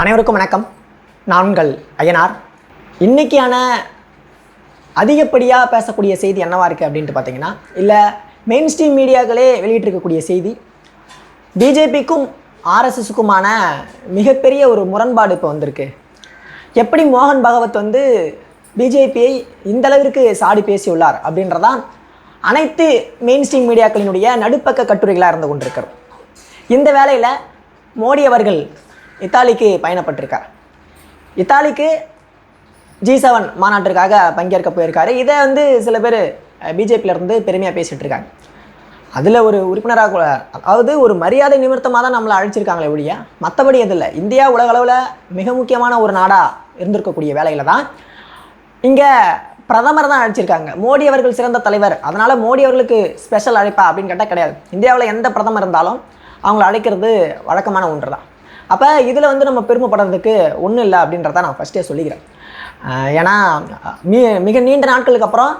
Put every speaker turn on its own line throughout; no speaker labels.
அனைவருக்கும் வணக்கம். நான் உங்கள் ஐயனார் இன்றைக்கியான அதிகப்படியாக பேசக்கூடிய செய்தி என்னவாக இருக்குது அப்படின்ட்டு பார்த்தீங்கன்னா இல்லை மெயின் ஸ்ட்ரீம் மீடியாக்களே வெளியிட்டிருக்கக்கூடிய செய்தி பிஜேபிக்கும் ஆர்எஸ்எஸுக்குமான மிகப்பெரிய ஒரு முரண்பாடு இப்போ வந்திருக்கு. எப்படி மோகன் பகவத் வந்து பிஜேபியை இந்த அளவிற்கு சாடி பேசியுள்ளார் அப்படின்றதான் அனைத்து மெயின் ஸ்ட்ரீம் மீடியாக்களினுடைய நடுப்பக்க கட்டுரைகளாக இருந்து கொண்டிருக்கிறது. இந்த வேலையில் மோடி அவர்கள் இத்தாலிக்கு பயணப்பட்டிருக்கார். இத்தாலிக்கு ஜி செவன் மாநாட்டிற்காக பங்கேற்க போயிருக்காரு. இதை வந்து சில பேர் பிஜேபியில இருந்து பெருமையாக பேசிகிட்டு இருக்காங்க. அதில் ஒரு உறுப்பினராக கூட அதாவது ஒரு மரியாதை நிமித்தமாக தான் நம்மளை அழைச்சிருக்காங்களே ஒழிய மற்றபடி எது இல்லை. இந்தியா உலக அளவில் மிக முக்கியமான ஒரு நாடாக இருந்திருக்கக்கூடிய வேலையில் தான் இங்கே பிரதமர் தான் அழைச்சிருக்காங்க. மோடி அவர்கள் சிறந்த தலைவர். அதனால் மோடி அவர்களுக்கு ஸ்பெஷல் அழைப்பா அப்படின்னு கேட்டால் கிடையாது. இந்தியாவில் எந்த பிரதமர் இருந்தாலும் அவங்கள அழைக்கிறது வழக்கமான ஒன்று தான் அப்போ இதில் வந்து நம்ம பெருமைப்படுறதுக்கு ஒன்றும் இல்லை அப்படின்றத நான் ஃபஸ்ட்டே சொல்லிக்கிறேன். ஏன்னா மீ மிக நீண்ட நாட்களுக்கு அப்புறம்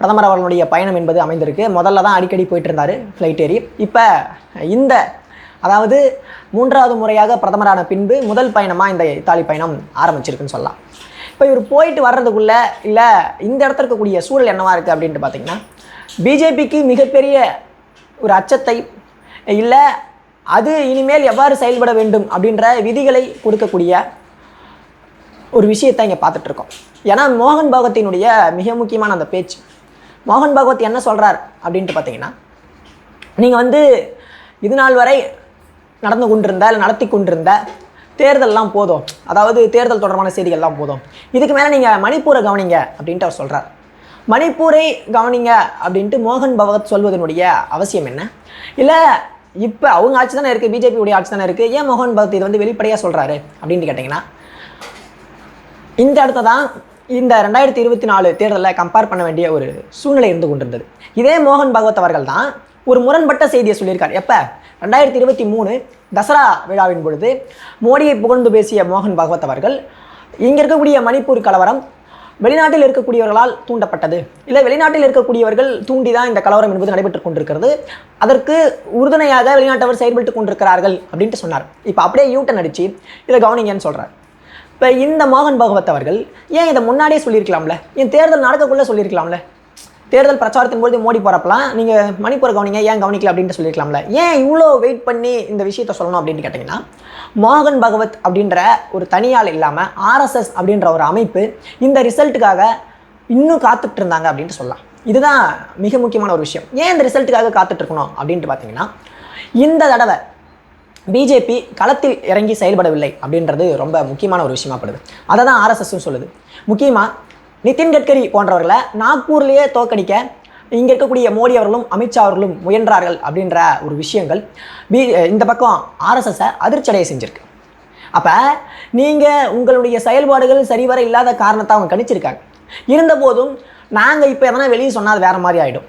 பிரதமர் அவர்களுடைய பயணம் என்பது அமைந்திருக்கு. முதல்ல தான் அடிக்கடி போயிட்டு இருந்தார் ஃப்ளைட் ஏறி. இப்போ இந்த அதாவது மூன்றாவது முறையாக பிரதமரான பின்பு முதல் பயணமாக இந்த இத்தாலி பயணம் ஆரம்பிச்சிருக்குன்னு சொல்லலாம். இப்போ இவர் போயிட்டு வர்றதுக்குள்ளே இல்லை இந்த இடத்துல இருக்கக்கூடிய சூழல் என்னவாக இருக்குது அப்படின்ட்டு பார்த்தீங்கன்னா பிஜேபிக்கு மிகப்பெரிய ஒரு அச்சத்தை இல்லை அது இனிமேல் எவ்வாறு செயல்பட வேண்டும் அப்படின்ற விதிகளை கொடுக்கக்கூடிய ஒரு விஷயத்தை இங்கே பார்த்துட்ருக்கோம். ஏன்னா மோகன் பகவத்தினுடைய மிக முக்கியமான அந்த பேச்சு. மோகன் பகவத் என்ன சொல்கிறார் அப்படின்ட்டு பார்த்தீங்கன்னா நீங்கள் வந்து இது நாள் வரை நடந்து கொண்டிருந்த இல்லை நடத்தி கொண்டிருந்த தேர்தல்லாம் போதும். அதாவது தேர்தல் தொடர்பான செய்திகள்லாம் போதும். இதுக்கு மேலே நீங்கள் மணிப்பூரை கவனிங்க அப்படின்ட்டு அவர் சொல்கிறார் மணிப்பூரை கவனிங்க அப்படின்ட்டு மோகன் பகவத் சொல்வதனுடைய அவசியம் என்ன? இல்லை இப்போ அவங்க ஆட்சி தானே இருக்குது பிஜேபியுடைய ஆட்சி தானே இருக்குது ஏன் மோகன் பகத் இது வந்து வெளிப்படையாக சொல்கிறாரு அப்படின்னு கேட்டிங்கன்னா இந்த இடத்த தான் இந்த ரெண்டாயிரத்தி இருபத்தி நாலு தேர்தலில் கம்பேர் பண்ண வேண்டிய ஒரு சூழ்நிலை இருந்து கொண்டிருந்தது. இதே மோகன் பகவத் அவர்கள் தான் ஒரு முரண்பட்ட செய்தியை சொல்லியிருக்கார். எப்போ? ரெண்டாயிரத்தி இருபத்தி மூணு தசரா விழாவின் பொழுது மோடியை புகழ்ந்து பேசிய மோகன் பகவத் அவர்கள் இங்கே இருக்கக்கூடிய மணிப்பூர் கலவரம் வெளிநாட்டில் இருக்கக்கூடியவர்களால் தூண்டப்பட்டது. இல்லை வெளிநாட்டில் இருக்கக்கூடியவர்கள் தூண்டி தான் இந்த கலவரம் என்பது நடைபெற்று கொண்டிருக்கிறது. அதற்கு உறுதுணையாக வெளிநாட்டவர் செயல்பட்டு கொண்டிருக்கிறார்கள் அப்படின்ட்டு சொன்னார். இப்போ அப்படியே யூட்டன் அடித்து இதை கவனிங்கன்னு சொல்கிறார் இப்போ இந்த மோகன் பகவத் அவர்கள் ஏன் இதை முன்னாடியே சொல்லியிருக்கலாம்ல? என் தேர்தல் நடக்கக்குள்ளே சொல்லியிருக்கலாம்ல? தேர்தல் பிரச்சாரத்தின் பொழுது மோடி போகிறப்பலாம் நீங்கள் மணிப்பூர் கவனிங்க ஏன் கவனிக்கல அப்படின்ட்டு சொல்லியிருக்கலாம்ல. ஏன் இவ்வளோ வெயிட் பண்ணி இந்த விஷயத்த சொல்லணும் அப்படின்னு கேட்டிங்கன்னா மோகன் பகவத் அப்படின்ற ஒரு தனியாள் இல்லாமல் ஆர்எஸ்எஸ் அப்படின்ற ஒரு அமைப்பு இந்த ரிசல்ட்டுக்காக இன்னும் காத்துட்டு இருந்தாங்க அப்படின்ட்டு சொல்லலாம். இதுதான் மிக முக்கியமான ஒரு விஷயம். ஏன் இந்த ரிசல்ட்டுக்காக காத்துட்டு இருக்கணும் அப்படின்ட்டு பார்த்தீங்கன்னா இந்த தடவை பிஜேபி களத்தில் இறங்கி செயல்படவில்லை அப்படின்றது ரொம்ப முக்கியமான ஒரு விஷயமா படுது. அதை தான் ஆர்எஸ்எஸ்ஸும் சொல்லுது. முக்கியமாக நிதின் கட்கரி போன்றவர்களை நாக்பூர்லேயே தோக்கடிக்க இங்கே இருக்கக்கூடிய மோடி அவர்களும் அமித்ஷா அவர்களும் முயன்றார்கள் அப்படின்ற ஒரு விஷயங்கள். பி இந்த பக்கம் ஆர்எஸ்எஸை அதிர்ச்சடைய செஞ்சுருக்கு. அப்போ நீங்கள் உங்களுடைய செயல்பாடுகள் சரிவர இல்லாத காரணத்தை அவங்க கணிச்சிருக்காங்க. இருந்தபோதும் நாங்கள் இப்போ எதனா வெளியே சொன்னால் அது வேறு மாதிரி ஆகிடும்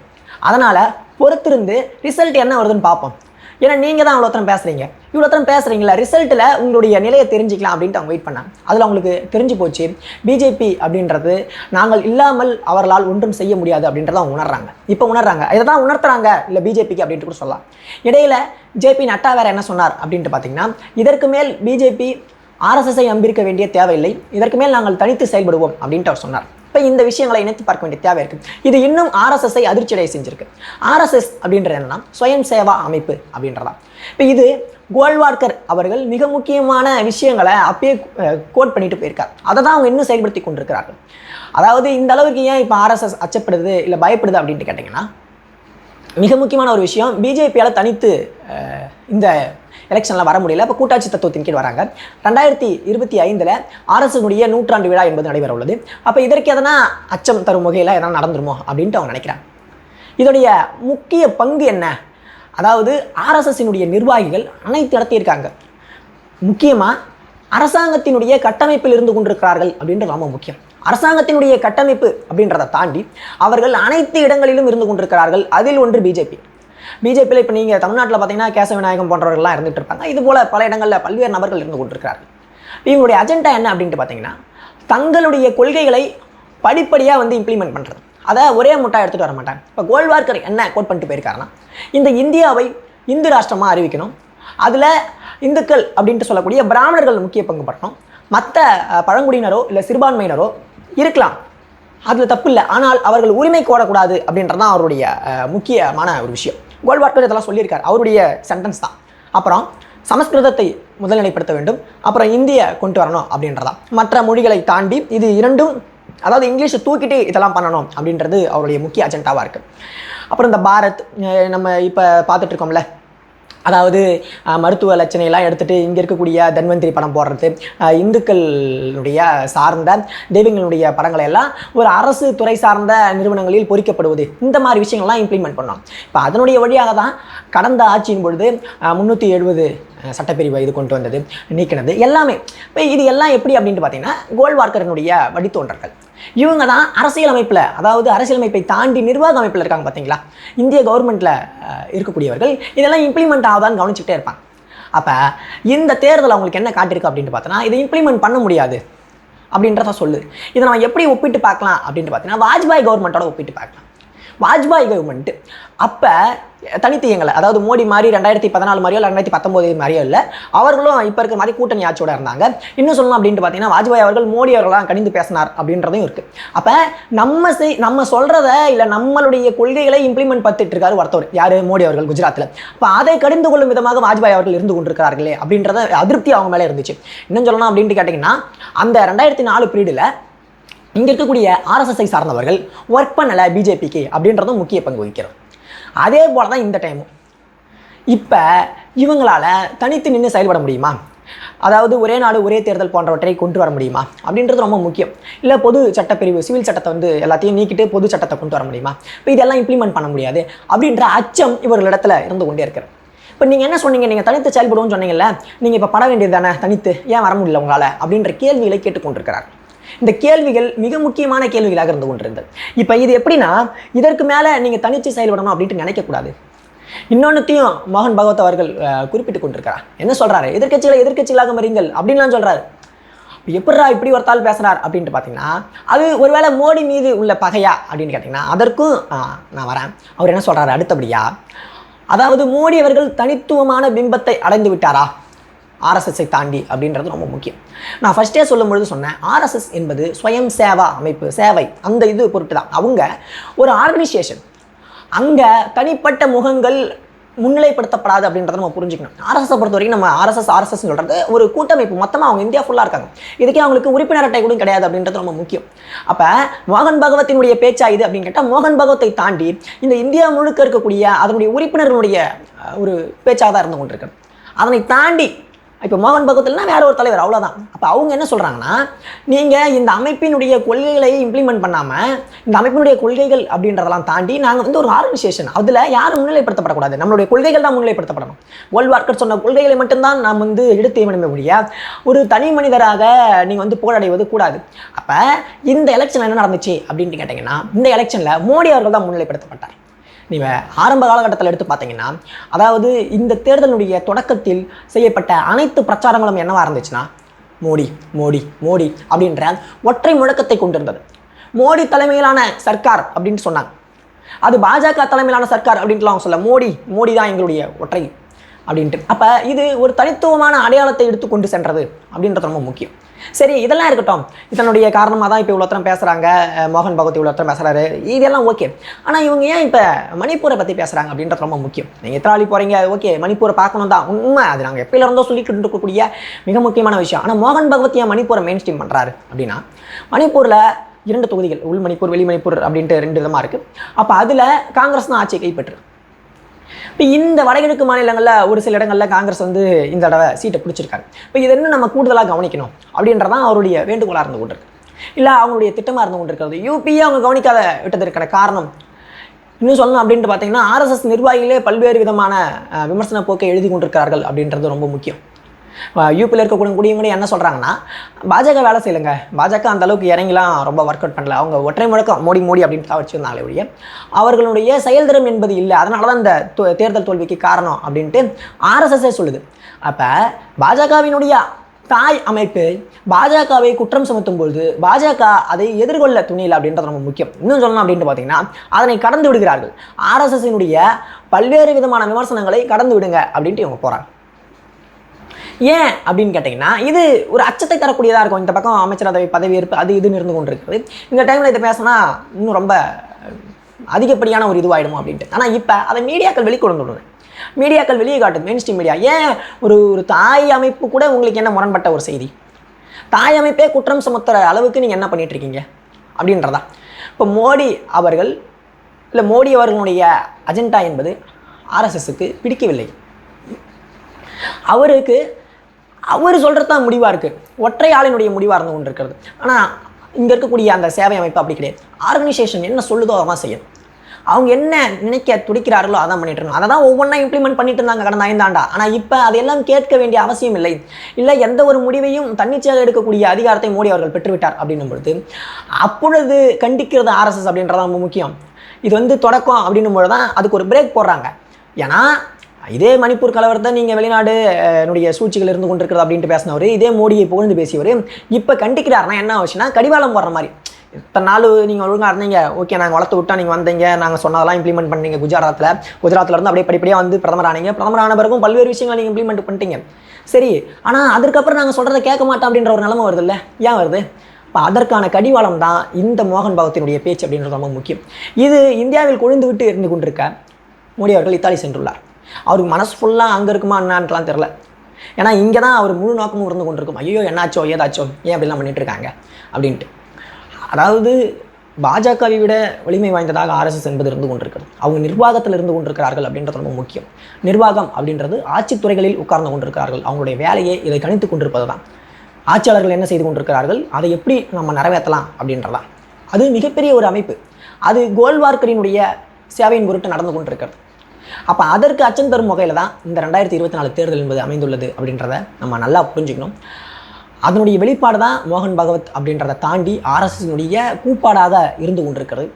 அதனால் பொறுத்திருந்து ரிசல்ட் என்ன வருதுன்னு பார்ப்போம். ஏன்னா நீங்கள் தான் அவ்வளோ தரம் பேசுகிறீங்க இவ்வளோ தரம் பேசுகிறீங்களா ரிசல்ட்டில் உங்களுடைய நிலையை தெரிஞ்சுக்கலாம் அப்படின்ட்டு அவங்க வெயிட் பண்ணாங்க. அதில் அவங்களுக்கு தெரிஞ்சு போச்சு பிஜேபி அப்படின்றது நாங்கள் இல்லாமல் அவர்களால் ஒன்றும் செய்ய முடியாது அப்படின்றத அவங்க உணர்றாங்க. இப்போ உணர்றாங்க. இதை தான் உணர்த்துறாங்க இல்லை பிஜேபிக்கு அப்படின்ட்டு கூட சொல்லலாம். இடையில ஜேபி நட்டா வேற என்ன சொன்னார் அப்படின்ட்டு பார்த்தீங்கன்னா இதற்கு மேல் பிஜேபி ஆர்எஸ்எஸ்ஐ நம்பியிருக்க வேண்டிய தேவையில்லை. இதற்கு மேல் நாங்கள் தனித்து செயல்படுவோம் அப்படின்ட்டு அவர் சொன்னார். இப்போ இந்த விஷயங்களை இணைத்து பார்க்க வேண்டிய தேவை இருக்குது இது இன்னும் ஆர்எஸ்எஸ்ஐ அதிர்ச்சியடைய செஞ்சிருக்கு. ஆர்எஸ்எஸ் அப்படின்றது என்னன்னா சுயம் சேவா அமைப்பு அப்படின்றதா இப்போ இது கோல்வார்கர் அவர்கள் மிக முக்கியமான விஷயங்களை அப்பயே கோட் பண்ணிட்டு போயிருக்கார். அதை தான் அவங்க இன்னும் செயல்படுத்தி கொண்டிருக்கிறார்கள். அதாவது இந்த அளவுக்கு ஏன் இப்போ ஆர்எஸ்எஸ் அச்சப்படுது இல்லை பயப்படுது அப்படின்ட்டு கேட்டிங்கன்னா மிக முக்கியமான ஒரு விஷயம் பிஜேபியால் தனித்து இந்த எலெக்ஷனில் வர முடியல. இப்போ கூட்டாட்சி தத்துவத்தின் கீழ் வராங்க. ரெண்டாயிரத்தி இருபத்தி ஐந்தில் அரசுடைய நூற்றாண்டு விழா என்பது நடைபெற உள்ளது. அப்போ இதற்கு எதனா அச்சம் தரும் வகையில் எதனா நடந்துருமோ அப்படின்ட்டு அவங்க நினைக்கிறாங்க. இதோடைய முக்கிய பங்கு என்ன? அதாவது ஆர்எஸ்எஸ்ஸினுடைய நிர்வாகிகள் அனைத்து இடத்தையும் இருக்காங்க. முக்கியமாக அரசாங்கத்தினுடைய கட்டமைப்பில் இருந்து கொண்டிருக்கிறார்கள் அப்படின்றது ரொம்ப முக்கியம். அரசாங்கத்தினுடைய கட்டமைப்பு அப்படின்றத தாண்டி அவர்கள் அனைத்து இடங்களிலும் இருந்து கொண்டிருக்கிறார்கள். அதில் ஒன்று பிஜேபி. பிஜேபியில் இப்போ நீங்கள் தமிழ்நாட்டில் பார்த்தீங்கன்னா கேச விநாயகம் போன்றவர்கள்லாம் இருந்துட்டு இருப்பாங்க இது போல் பல இடங்களில் பல்வேறு நபர்கள் இருந்து கொண்டிருக்கிறார்கள். இவங்களுடைய அஜெண்டா என்ன அப்படின்ட்டு பார்த்தீங்கன்னா தங்களுடைய கொள்கைகளை படிப்படியாக வந்து இம்ப்ளிமெண்ட் பண்ணுறது அதை ஒரே முட்டாக எடுத்துகிட்டு வர மாட்டாங்க. இப்போ கோல்வார்கர் என்ன கோட் பண்ணிட்டு போயிருக்காருன்னா இந்த இந்தியாவை இந்து ராஷ்டிரமாக அறிவிக்கணும். அதில் இந்துக்கள் அப்படின்ட்டு சொல்லக்கூடிய பிராமணர்கள் முக்கிய பங்கு படணும் மற்ற பழங்குடியினரோ இல்லை சிறுபான்மையினரோ இருக்கலாம். அதில் தப்பு இல்லை. ஆனால் அவர்கள் உரிமை கோரக்கூடாது அப்படின்றது தான் அவருடைய முக்கியமான ஒரு விஷயம். கோல்வார்க்கர் இதெல்லாம் சொல்லியிருக்கார். அவருடைய சென்டென்ஸ் தான். அப்புறம் சமஸ்கிருதத்தை முதல்நிலைப்படுத்த வேண்டும். அப்புறம் இந்திய கொண்டு வரணும் அப்படின்றதான். மற்ற மொழிகளை தாண்டி இது இரண்டும் அதாவது இங்கிலீஷை தூக்கிட்டு இதெல்லாம் பண்ணணும் அப்படின்றது அவருடைய முக்கிய அஜெண்டாவாக இருக்குது அப்புறம் இந்த பாரத் நம்ம இப்போ பார்த்துட்ருக்கோம்ல அதாவது மருத்துவ லட்சணையெல்லாம் எடுத்துகிட்டு இங்கே இருக்கக்கூடிய தன்வந்திரி படம் போடுறது இந்துக்களுடைய சார்ந்த தெய்வங்களுடைய படங்களை எல்லாம் ஒரு அரசு துறை சார்ந்த நிறுவனங்களில் பொறிக்கப்படுவது. இந்த மாதிரி விஷயங்கள்லாம் இம்ப்ளிமெண்ட் பண்ணோம். இப்போ அதனுடைய வழியாக தான் கடந்த ஆட்சியின் பொழுது முந்நூற்றி எழுபது சட்டப்பிரிவை இது கொண்டு வந்தது நீக்கினது. எல்லாமே. இப்போ இது எல்லாம் எப்படி அப்படின்ட்டு பார்த்தீங்கன்னா கோல்வார்க்கரனுடைய வழித்தோன்றர்கள் இவங்க தான் அரசியலமைப்பில் அதாவது அரசியலமைப்பை தாண்டி நிர்வாக அமைப்பில் இருக்காங்க பார்த்தீங்களா இந்திய கவர்மெண்ட்டில் இருக்கக்கூடியவர்கள் இதெல்லாம் இம்ப்ளிமெண்ட் ஆகுதான்னு கவனிச்சுக்கிட்டே இருப்பாங்க. அப்போ இந்த தேர்தல் அவங்களுக்கு என்ன காட்டியிருக்கு அப்படின்ட்டு பார்த்தோன்னா இதை இம்ப்ளிமெண்ட் பண்ண முடியாது அப்படின்றத சொல்லுது. இதை நம்ம எப்படி ஒப்பிட்டு பார்க்கலாம் அப்படின்ட்டு பார்த்தீங்கன்னா வாஜ்பாய் கவர்மெண்ட்டோட ஒப்பிட்டு பார்க்கலாம். வாஜ்பாய் கவர்மெண்ட்டு அப்போ தனித்து இயங்கலை அதாவது மோடி மாதிரி ரெண்டாயிரத்தி பதினாலு மாதிரியோ ரெண்டாயிரத்தி பத்தொம்போது மாதிரியோ இல்லை அவர்களும் இப்போ இருக்கிற மாதிரி கூட்டணி ஆட்சியோட இருந்தாங்க. இன்னும் சொல்லணும் அப்படின்ட்டு பார்த்தீங்கன்னா வாஜ்பாய் அவர்கள் மோடி அவர்களாம் கணிந்து பேசினார் அப்படின்றதும் இருக்குது அப்போ நம்ம செய் நம்ம சொல்கிறத இல்லை நம்மளுடைய கொள்கைகளை இம்ப்ளிமெண்ட் பார்த்துட்டு இருக்காரு ஒருத்தவர் யார்? மோடி அவர்கள் குஜராத்தில் அப்போ அதை கடிந்து கொள்ளும் விதமாக வாஜ்பாய் அவர்கள் இருந்து கொண்டிருக்கிறார்களே அப்படின்றத அதிருப்தி அவங்க மேலே இருந்துச்சு. இன்னும் சொல்லணும் அப்படின்ட்டு கேட்டிங்கன்னா அந்த ரெண்டாயிரத்தி நாலு பீரியடில் இங்கே இருக்கக்கூடிய ஆர்எஸ்எஸ்ஐ சார்ந்தவர்கள் ஒர்க் பண்ணலை பிஜேபிக்கு அப்படின்றதும் முக்கிய பங்கு வகிக்கிறோம். அதே போல் தான் இந்த டைமும் இப்போ இவங்களால தனித்து நின்று செயல்பட முடியுமா? அதாவது ஒரே நாடு ஒரே தேர்தல் போன்றவற்றை கொண்டு வர முடியுமா? அப்படின்றது ரொம்ப முக்கியம். இல்லை பொது சட்டப்பிரிவு சிவில் சட்டத்தை வந்து எல்லாத்தையும் நீக்கிட்டு பொது சட்டத்தை கொண்டு வர முடியுமா? இப்போ இதெல்லாம் இம்ப்ளிமெண்ட் பண்ண முடியாது அப்படின்ற அச்சம் இவர்களிடத்துல இருந்து கொண்டே இருக்கிறது இப்போ நீங்கள் என்ன சொன்னீங்க? நீங்கள் தனித்து செயல்படுவோம்னு சொன்னீங்கல்ல நீங்கள் இப்போ பட வேண்டியது தானே தனித்து ஏன் வர முடியல உங்களால்? அப்படின்ற கேள்விகளை கேட்டுக்கொண்டிருக்கிறார் இந்த கேள்விகள் மிக முக்கியமான கேள்விகளாக இருந்து கொண்டிருந்தது. இப்போ இது எப்படின்னா இதற்கு மேலே நீங்கள் தனித்து செயல்படணும் அப்படின்ட்டு நினைக்கக்கூடாது இன்னொன்னுத்தையும் மோகன் பகவத் அவர்கள் அஹ், குறிப்பிட்டு கொண்டிருக்கிறார். என்ன சொல்றாரு? எதிர்க்கட்சிகளை எதிர்க்கட்சிகளாக மறியுங்கள் அப்படின்லாம் சொல்றாரு. எப்படா இப்படி ஒருத்தால் பேசுறார் அப்படின்ட்டு பார்த்தீங்கன்னா அது ஒருவேளை மோடி மீது உள்ள பகையா அப்படின்னு கேட்டிங்கன்னா அதற்கும் ஆஹ், நான் வரேன். அவர் என்ன சொல்றாரு? அடுத்தபடியா அதாவது மோடி அவர்கள் தனித்துவமான பிம்பத்தை அடைந்து விட்டாரா? ஆர்எஸ்எஸ்ஸை தாண்டி அப்படின்றது ரொம்ப முக்கியம். நான் ஃபஸ்ட்டே சொல்லும்பொழுது சொன்னேன் ஆர்எஸ்எஸ் என்பது ஸ்வயம் சேவா அமைப்பு சேவை. அந்த இது பொருட்டு தான். அவங்க ஒரு ஆர்கனைசேஷன் அங்கே தனிப்பட்ட முகங்கள் முன்னிலைப்படுத்தப்படாது அப்படின்றத நம்ம புரிஞ்சுக்கணும். ஆர்எஸ்எஸ் பொறுத்த வரைக்கும் நம்ம ஆர்எஸ்எஸ் ஆர்எஸ்எஸ் சொல்கிறது ஒரு கூட்டமைப்பு. மொத்தமாக அவங்க இந்தியா ஃபுல்லாக இருக்காங்க. இதுக்கே அவங்களுக்கு உறுப்பினர் அட்டை கூட கிடையாது அப்படின்றது ரொம்ப முக்கியம். அப்போ மோகன் பகவத்தினுடைய பேச்சா இது அப்படின்னு கேட்டால் மோகன் பகவத்தை தாண்டி இந்த இந்தியா முழுக்க இருக்கக்கூடிய அதனுடைய உறுப்பினர்களுடைய ஒரு பேச்சாக தான் இருந்து கொண்டிருக்கு அதனை தாண்டி இப்போ மோகன் பகவத்னா வேற ஒரு தலைவர் அவ்வளோதான் அப்போ அவங்க என்ன சொல்கிறாங்கன்னா நீங்கள் இந்த அமைப்பினுடைய கொள்கைகளை இம்ப்ளிமெண்ட் பண்ணாமல் இந்த அமைப்பினுடைய கொள்கைகள் அப்படின்றதெல்லாம் தாண்டி நாங்கள் வந்து ஒரு ஆர்கனைசேஷன் அதில் யாரும் முன்னிலைப்படுத்தப்படக்கூடாது. நம்மளுடைய கொள்கைகள் தான் முன்னிலைப்படுத்தப்படணும். வேர்ல்ட் வார்க்கர் சொன்ன கொள்கைகளை மட்டும்தான் நாம் வந்து எடுத்து வேணுமே முடிய ஒரு தனி மனிதராக நீங்கள் வந்து புகழடைவது கூடாது. அப்போ இந்த எலெக்ஷன் என்ன நடந்துச்சு அப்படின்ட்டு கேட்டிங்கன்னா இந்த எலெக்ஷனில் மோடி அவர்கள் தான் முன்னிலைப்படுத்தப்பட்டார். நீங்கள் ஆரம்ப காலகட்டத்தில் எடுத்து பார்த்தீங்கன்னா அதாவது இந்த தேர்தலுடைய தொடக்கத்தில் செய்யப்பட்ட அனைத்து பிரச்சாரங்களும் என்னவாக இருந்துச்சுன்னா மோடி மோடி மோடி அப்படின்ற ஒற்றை முழக்கத்தை கொண்டிருந்தது. மோடி தலைமையிலான சர்க்கார் அப்படின்னு சொன்னாங்க. அது பாஜக தலைமையிலான சர்க்கார் அப்படின்ட்டுலாம் அவங்க சொல்ல மோடி மோடி தான் எங்களுடைய ஒற்றை அப்படின்ட்டு. அப்போ இது ஒரு தனித்துவமான அடையாளத்தை எடுத்து கொண்டு சென்றது அப்படின்றது ரொம்ப முக்கியம். சரி இதெல்லாம் இருக்கட்டும். இதனுடைய காரணமாக தான் இப்போ இவ்வளோத்தரம் பேசுகிறாங்க மோகன் பகவத் இவ்வளோத்தரம் பேசுகிறாரு இதெல்லாம் ஓகே. ஆனால் இவங்க ஏன் இப்போ மணிப்பூரை பற்றி பேசுகிறாங்க அப்படின்றது ரொம்ப முக்கியம். நீங்கள் எத்தனாளி போகிறீங்க ஓகே. மணிப்பூரை பார்க்கணும் தான் உண்மை. அது நாங்கள் எப்பயில இருந்தோ சொல்லிக்கிட்டு இருக்கக்கூடிய மிக முக்கியமான விஷயம். ஆனால் மோகன் பகவத் ஏன் மணிப்பூரை மெயின் ஸ்ட்ரீம் பண்ணுறாரு அப்படின்னா மணிப்பூரில் இரண்டு தொகுதிகள். உள் மணிப்பூர் வெளி மணிப்பூர் அப்படின்ட்டு ரெண்டு விதமாக இருக்குது அப்போ அதில் காங்கிரஸ் தான் ஆட்சியை கைப்பற்று இப்போ இந்த வடகிழக்கு மாநிலங்களில் ஒரு சில இடங்களில் காங்கிரஸ் வந்து இந்த தடவை சீட்டை பிடிச்சிருக்காங்க இப்போ இது என்ன நம்ம கூடுதலாக கவனிக்கணும்? அப்படின்றதான் அவருடைய வேண்டுகோளாக இருந்து கொண்டிருக்கு. இல்லை அவங்களுடைய திட்டமாக இருந்து கொண்டிருக்கிறது. யூபியை அவங்க கவனிக்காத விட்டதற்கான காரணம் இன்னும் சொல்லணும் அப்படின்ட்டு பார்த்தீங்கன்னா ஆர்எஸ்எஸ் நிர்வாகிகளே பல்வேறு விதமான விமர்சன போக்கை எழுதி கொண்டிருக்கிறார்கள் அப்படின்றது ரொம்ப முக்கியம். யூபியில் இருக்கக்கூடிய குடியவங்க என்ன சொல்கிறாங்கன்னா பாஜக வேலை செய்யலைங்க. பாஜக அந்த அளவுக்கு இறங்கிலாம் ரொம்ப ஒர்க் அவுட் பண்ணல. அவங்க ஒற்றை முழக்கம் மோடி மோடி அப்படின்னு தான் வச்சுருந்தாங்களே ஒழிய அவர்களுடைய செயல்திறம் என்பது இல்லை. அதனால தான் இந்த தேர்தல் தோல்விக்கு காரணம் அப்படின்ட்டு ஆர்எஸ்எஸ்ஸே சொல்லுது. அப்போ பாஜகவினுடைய தாய் அமைப்பு பாஜகவை குற்றம் சுமத்தும் பொழுது பாஜக அதை எதிர்கொள்ள துணியில் அப்படின்றது ரொம்ப முக்கியம். இன்னும் சொல்லணும் அப்படின்ட்டு பார்த்தீங்கன்னா அதனை கடந்து விடுகிறார்கள். ஆர்எஸ்எஸ்ஸினுடைய பல்வேறு விதமான விமர்சனங்களை கடந்து விடுங்க அப்படின்ட்டு இவங்க போகிறாங்க ஏன் அப்படின்னு கேட்டிங்கன்னா இது ஒரு அச்சத்தை தரக்கூடியதாக இருக்கும். இந்த பக்கம் அமைச்சரவை பதவியேற்பு அது இதுன்னு இருந்து கொண்டு இருக்குது இந்த டைமில் இதை பேசினா இன்னும் ரொம்ப அதிகப்படியான ஒரு இதுவாகிடுமோ அப்படின்ட்டு. ஆனால் இப்போ அதை மீடியாக்கள் வெளிக்கொண்டு வருது மீடியாக்கள் வெளியே காட்டுது மெயின் ஸ்ட்ரீம் மீடியா ஏன் ஒரு ஒரு தாய் அமைப்பு கூட உங்களுக்கு என்ன முரண்பட்ட ஒரு செய்தி? தாய் அமைப்பே குற்றம் சுமத்துற அளவுக்கு நீங்கள் என்ன பண்ணிகிட்ருக்கீங்க இருக்கீங்க அப்படின்றதா. இப்போ மோடி அவர்கள் இல்லை மோடி அவர்களுடைய அஜெண்டா என்பது ஆர்எஸ்எஸ்க்கு பிடிக்கவில்லை. அவருக்கு அவர் சொல்கிறது தான் முடிவாக இருக்குது ஒற்றை ஆளினுடைய முடிவாக இருந்து கொண்டு இருக்கிறது ஆனால் இங்கே இருக்கக்கூடிய அந்த சேவை அமைப்பு அப்படி கிடையாது. ஆர்கனைசேஷன் என்ன சொல்லுதோ அதான் செய்யும். அவங்க என்ன நினைக்க துடிக்கிறார்களோ அதான் பண்ணிட்டு இருக்காங்க அதை தான் ஒவ்வொன்றா இம்ப்ளிமெண்ட் பண்ணிட்டு இருந்தாங்க கடந்த ஐந்தாண்டா. ஆனால் இப்போ அதையெல்லாம் கேட்க வேண்டிய அவசியம் இல்லை. இல்லை எந்த ஒரு முடிவையும் தன்னிச்சையாக எடுக்கக்கூடிய அதிகாரத்தை மோடி அவர்கள் பெற்றுவிட்டார் அப்படின்னும் பொழுது அப்பொழுது கண்டிக்கிறது ஆர்எஸ்எஸ் அப்படின்றது ரொம்ப முக்கியம். இது வந்து தொடக்கம் அப்படின்னும் பொழுது தான் அதுக்கு ஒரு பிரேக் போடுறாங்க. ஏன்னா இதே மணிப்பூர் கலவரத்தை நீங்கள் வெளிநாடு என்னுடைய சூழ்ச்சிகள் இருந்து கொண்டிருக்கிறது அப்படின்ட்டு பேசினவர் இதே மோடியை புகழ்ந்து பேசியவர் இப்போ கண்டிக்கிறாருன்னா என்ன ஆச்சுன்னா கடிவாளம் போடுற மாதிரி. இத்தனை நாள் நீங்கள் ஒழுங்காக இருந்தீங்க. ஓகே நாங்கள் வளர்த்து விட்டா நீங்கள் வந்தீங்க நாங்கள் சொன்னதெல்லாம் இம்ப்ளிமெண்ட் பண்ணீங்க குஜராத்தில் குஜராத்தில் இருந்து அப்படியே படிப்படியாக வந்து பிரதமர் ஆனீங்க. பிரதமர் ஆன பிறகும் பல்வேறு விஷயங்களை நீங்கள் இம்ப்ளிமெண்ட் பண்ணிட்டீங்க. சரி ஆனால் அதுக்கப்புறம் நாங்கள் சொல்கிறத கேட்க மாட்டோம் அப்படின்ற ஒரு நிலமை வருது இல்லை ஏன் வருது? இப்போ அதற்கான கடிவாளம் தான் இந்த மோகன் பகவத்தினுடைய பேச்சு அப்படின்றது ரொம்ப முக்கியம். இது இந்தியாவில் கொழுந்து விட்டு இருந்து கொண்டிருக்க மோடி அவர்கள் இத்தாலி சென்றுள்ளார். அவருக்கு மனசு ஃபுல்லாக அங்கே இருக்குமா என்னான்லாம் தெரில ஏன்னா இங்கே தான் அவர் முழு நோக்கமும் இருந்து கொண்டிருக்கும். ஐயோ என்னாச்சோ ஏதாச்சோ ஏன் அப்படிலாம் பண்ணிட்டு இருக்காங்க அப்படின்ட்டு. அதாவது பாஜகவை விட வலிமை வாய்ந்ததாக ஆர்எஸ்எஸ் என்பது இருந்து கொண்டிருக்கிறது. அவங்க நிர்வாகத்தில் இருந்து கொண்டிருக்கிறார்கள் அப்படின்றது ரொம்ப முக்கியம். நிர்வாகம் அப்படின்றது ஆட்சித்துறைகளில் உட்கார்ந்து கொண்டிருக்கிறார்கள். அவங்களுடைய வேலையை இதை கணித்து கொண்டிருப்பது தான் ஆட்சியாளர்கள் என்ன செய்து கொண்டிருக்கிறார்கள்? அதை எப்படி நம்ம நிறைவேற்றலாம் அப்படின்றதான். அது மிகப்பெரிய ஒரு அமைப்பு. அது கோல்வார்க்கரினுடைய சேவையின் பொருட்டு நடந்து கொண்டிருக்கிறது. அப்போ அதற்கு அச்சம் தரும் வகையில் தான் இந்த ரெண்டாயிரத்தி இருபத்தி நாலு தேர்தல் என்பது அமைந்துள்ளது அப்படின்றத நம்ம நல்லா புரிஞ்சுக்கணும். அதனுடைய வெளிப்பாடு தான் மோகன் பகவத் அப்படின்றத தாண்டி ஆர்எஸ்எஸ்னுடைய கூப்பாடாக இருந்து கொண்டிருக்கிறது.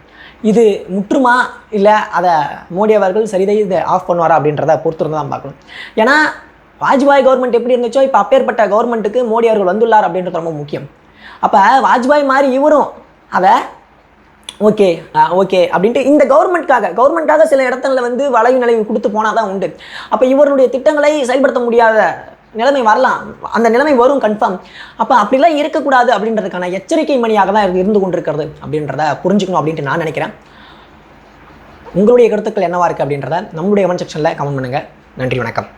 இது முற்றுமா இல்லை அதை மோடி அவர்கள் சரிதை இதை ஆஃப் பண்ணுவாரா அப்படின்றத பொறுத்திருந்து தான் பார்க்கணும். ஏன்னா வாஜ்பாய் கவர்மெண்ட் எப்படி இருந்துச்சோ இப்போ அப்பேற்பட்ட கவர்மெண்ட்டுக்கு மோடி அவர்கள் வந்துள்ளார் அப்படின்றது ரொம்ப முக்கியம். அப்போ வாஜ்பாய் மாதிரி இவரும் அதை ஓகே ஓகே அப்படின்ட்டு இந்த கவர்மெண்ட்காக கவர்மெண்ட்டாக சில இடத்துல வந்து வளைவு நிலைவு கொடுத்து போனால் தான் உண்டு. அப்போ இவருடைய திட்டங்களை செயல்படுத்த முடியாத நிலைமை வரலாம். அந்த நிலைமை வரும் கன்ஃபார்ம் அப்போ அப்படிலாம் இருக்கக்கூடாது அப்படின்றதுக்கான எச்சரிக்கை மணியாக தான் இருந்து கொண்டிருக்கிறது அப்படின்றத புரிஞ்சுக்கணும் அப்படின்ட்டு நான் நினைக்கிறேன். உங்களுடைய கருத்துக்கள் என்னவாக இருக்குது அப்படின்றத நம்மளுடைய கமெண்ட் செக்ஷனில் கமெண்ட் பண்ணுங்கள் நன்றி வணக்கம்.